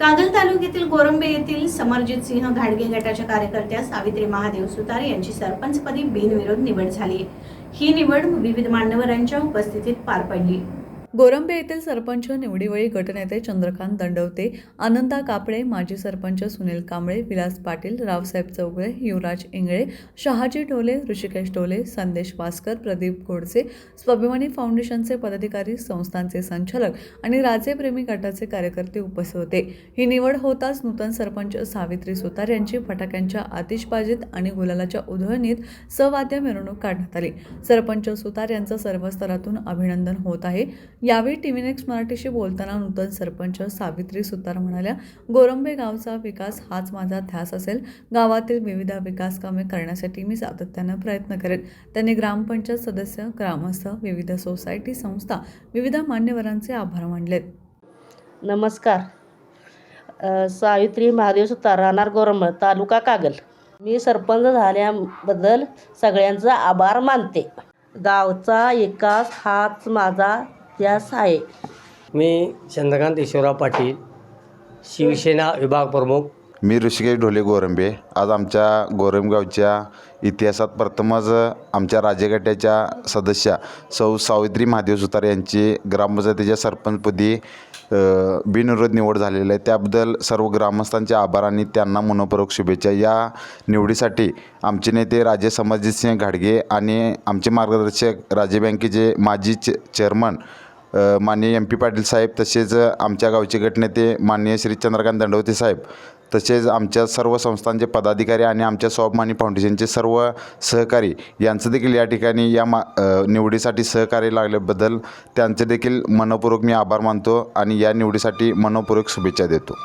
कागल तालुक्यातील गोरंबे येथील समरजित सिंह घाडगे गटाच्या कार्यकर्त्या सावित्री महादेव सुतार यांची सरपंचपदी बिनविरोध निवड झाली. ही निवड विविध मान्यवरांच्या उपस्थितीत पार पडली. गोरंबे येथील सरपंच निवडीवेळी गटनेते चंद्रकांत दंडवते आनंदा कापडे माजी सरपंच सुनील कांबळे विलास पाटील रावसाहेब चौगळे युवराज इंगळे शहाजी ढोले ऋषिकेश ढोले संदेश भास्कर प्रदीप गोडसे स्वाभिमानी फाउंडेशनचे पदाधिकारी संस्थांचे संचालक आणि राजेप्रेमी गटाचे कार्यकर्ते उपस्थित होते. ही निवड होताच नूतन सरपंच सावित्री सुतार यांची फटाक्यांच्या आतिषबाजीत आणि गुलालाच्या उधळणीत सवाद्य मिरवणूक काढण्यात आली. सरपंच सुतार यांचं सर्व स्तरातून अभिनंदन होत आहे. यावेळी टीव्ही नेक्स्ट मराठीशी बोलताना नूतन सरपंच सावित्री सुतार म्हणाल्या गोरंबे गावचा विकास हाच माझा ध्यास असेल. गावातील विविध विकास कामे करण्यासाठी मी सातत्यानं प्रयत्न करेन. त्यांनी ग्रामपंचायत सदस्य ग्रामस्थ विविध सोसायटी संस्था विविध मान्यवरांचे आभार मानलेत. नमस्कार. सावित्री महादेव सुतार राहणार गोरंबळ तालुका कागल. मी सरपंच झाल्याबद्दल सगळ्यांचा आभार मानते. गावचा विकास हाच माझा इतिहास आहे. मी चंद्रकांत ईश्वरराव पाटील शिवसेना विभाग प्रमुख. मी ऋषिकेश ढोले गोरंबे. आज आमच्या गोरमगावच्या इतिहासात प्रथमच आमच्या राज्यगटाच्या सदस्या सौ सावित्री महादेव सुतार यांची ग्रामपंचायतीच्या सरपंचपदी बिनविरोध निवड झालेली आहे. त्याबद्दल सर्व ग्रामस्थांचे आभार आणि त्यांना मनपूर्वक शुभेच्छा. या निवडीसाठी आमचे नेते राजे समरजितसिंह घाडगे आणि आमचे मार्गदर्शक राज्य बँकेचे माजी चे चेअरमन माननीय एम पी पाटील साहेब तसेच आमच्या गावचे गटनेते माननीय श्री चंद्रकांत दंडवते साहेब तसेच आमच्या सर्व संस्थांचे पदाधिकारी आणि आमच्या स्वाभिमानी फाउंडेशनचे सर्व सहकारी यांचं देखील या ठिकाणी या मा निवडीसाठी सहकार्य लागल्याबद्दल त्यांचे देखील मनपूर्वक मी आभार मानतो आणि या निवडीसाठी मनपूर्वक शुभेच्छा देतो.